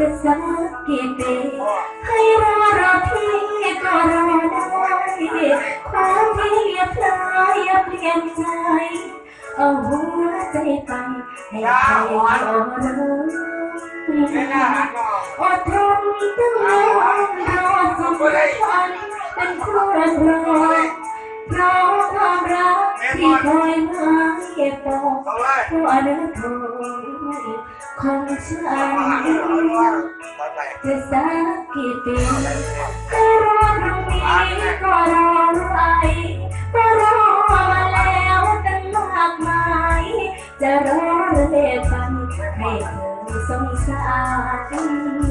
จะสักกี่ปีให้รอรอพี่ก็รอได้ความที่อย่าพลายอย่าเปลี่ยนใจเอาหัวใจไปให้ใครรอรอดทนตั้งนานรอสมฝันเป็นคู่รักรอเพราะความรักที่คอยมา ก็บปอกเพราะเนื้อทงของฉันจะสักกี่ปีให้รอตรงนี้ก็รอไว้ก็รอมาแล้วตั้งมากมาย จะรอเรื่อยไปให้เธอสงสาร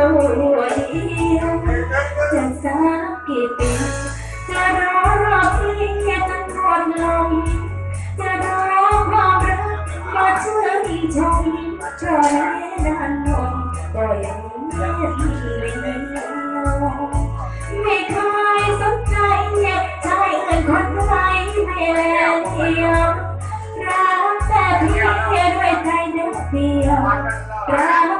ผู้เดียวจะสักกี่ปีจะรอรอเพียงจนหมดลมจะรอความรักมาชื่นชมเพราะแม้นานนมก็ยังไม่ลืมไม่เคยสนใจชายอื่นคนไหนไม่แลเดียวรักแต่เพียงด้วยใจเดียวรักคนเดี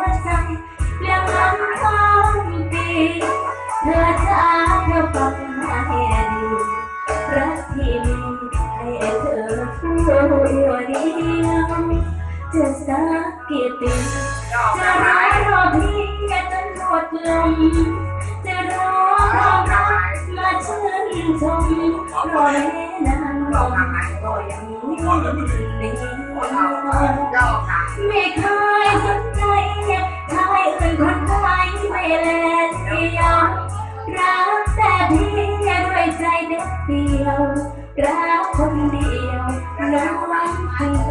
วใจเพียงลำพังปีเธอจะเธอฟังให้ดี รักที่มีให้เธอผู้เดียวจะสักกี่ปีจะรอรอเพียงจนหมดลม รอแม้นานลมก็ยังไม่ลืมไม่เคยสนใจชายอื่นคนใดไม่แลเดียวรักแต่เพียงด้วยใจเด็ดเดียวรักคนเดียวน้องให้ใจ